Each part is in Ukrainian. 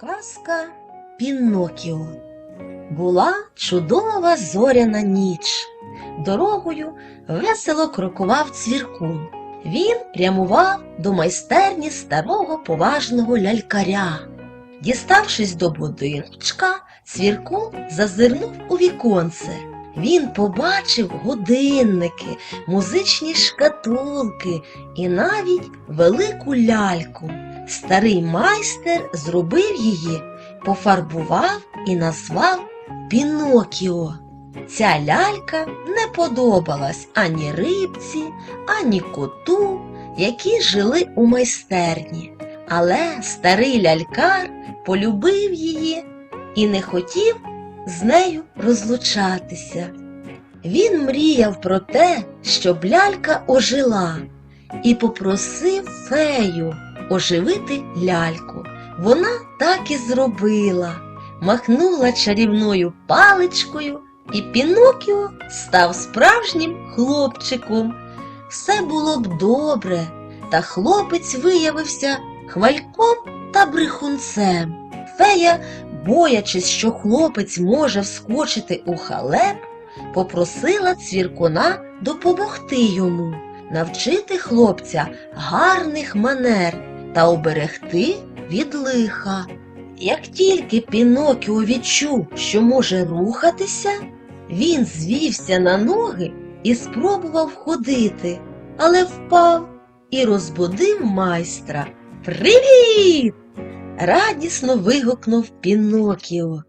Казка Пінокіо Була чудова зоряна ніч. Дорогою весело крокував цвіркун. Він прямував до майстерні старого поважного лялькаря. Діставшись до будиночка, цвіркун зазирнув у віконце. Він побачив годинники, музичні шкатулки і навіть велику ляльку. Старий майстер зробив її, пофарбував і назвав Пінокіо. Ця лялька не подобалась ані рибці, ані коту, які жили у майстерні. Але старий лялькар полюбив її і не хотів з нею розлучатися. Він мріяв про те, щоб лялька ожила, і попросив фею оживити ляльку. Вона так і зробила, махнула чарівною паличкою, і Пінокіо став справжнім хлопчиком. Все було б добре, та хлопець виявився хвальком та брехунцем. Фея, боячись, що хлопець може вскочити у халеп, попросила цвіркуна допомогти йому, навчити хлопця гарних манер та оберегти від лиха. Як тільки Пінокіо відчув, що може рухатися, він звівся на ноги і спробував ходити, але впав і розбудив майстра. Привіт! радісно вигукнув Пінокіо.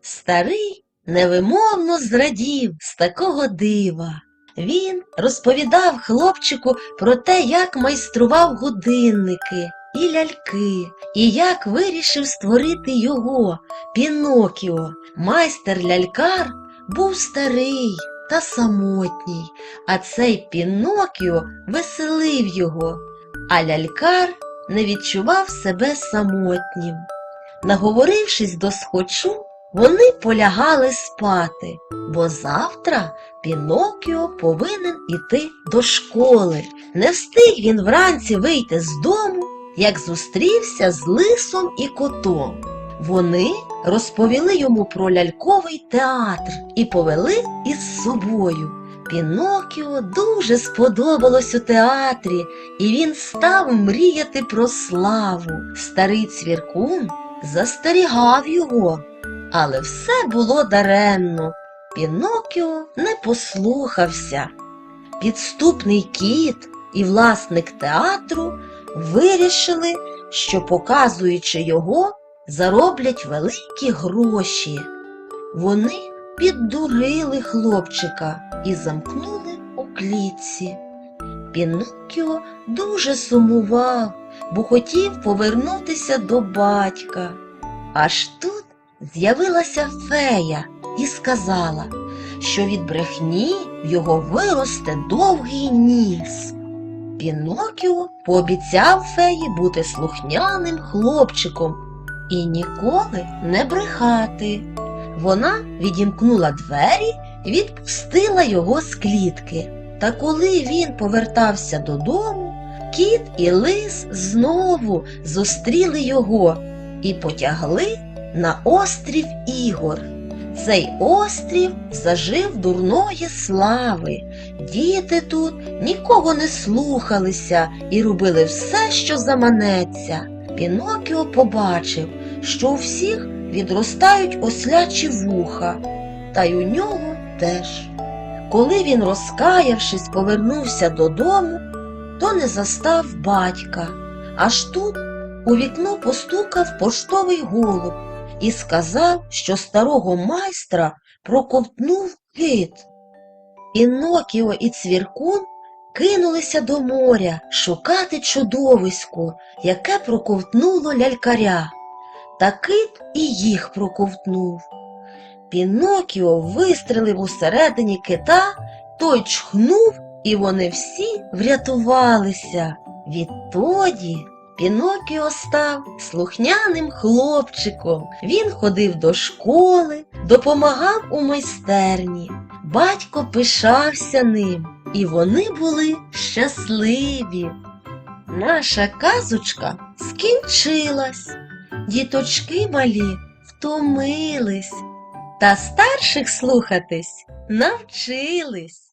Старий невимовно зрадів з такого дива. Він розповідав хлопчику про те, як майстрував годинники і ляльки, і як вирішив створити його, Пінокіо. Майстер лялькар був старий та самотній, а цей Пінокіо веселив його, а лялькар не відчував себе самотнім. Наговорившись до схочу, вони полягали спати, бо завтра Пінокіо повинен іти до школи. Не встиг він вранці вийти з дому, як зустрівся з лисом і котом. Вони розповіли йому про ляльковий театр і повели із собою. Пінокіо дуже сподобалось у театрі, і він став мріяти про славу. Старий цвіркун застерігав його, але все було даремно. Пінокіо не послухався. Підступний кіт і власник театру вирішили, що, показуючи його, зароблять великі гроші. Вони піддурили хлопчика і замкнули у клітці. Пінокіо дуже сумував, бо хотів повернутися до батька. Аж тут з'явилася фея і сказала, що від брехні в його виросте довгий ніс. Пінокіо пообіцяв феї бути слухняним хлопчиком і ніколи не брехати. Вона відімкнула двері і відпустила його з клітки. Та коли він повертався додому, кіт і лис знову зустріли його і потягли на острів Ігор. Цей острів зажив дурної слави. Діти тут нікого не слухалися і робили все, що заманеться. Пінокіо побачив, що у всіх відростають ослячі вуха, та й у нього теж. Коли він, розкаявшись, повернувся додому, то не застав батька. Аж тут у вікно постукав поштовий голуб і сказав, що старого майстра проковтнув кит. Інокіо і цвіркун кинулися до моря шукати чудовисько, яке проковтнуло лялькаря. Та кит і їх проковтнув. Пінокіо вистрелив усередині кита, той чхнув, і вони всі врятувалися. Відтоді Пінокіо став слухняним хлопчиком. Він ходив до школи, допомагав у майстерні. Батько пишався ним, і вони були щасливі. Наша казочка скінчилась. Діточки малі втомились, та старших слухатись навчились.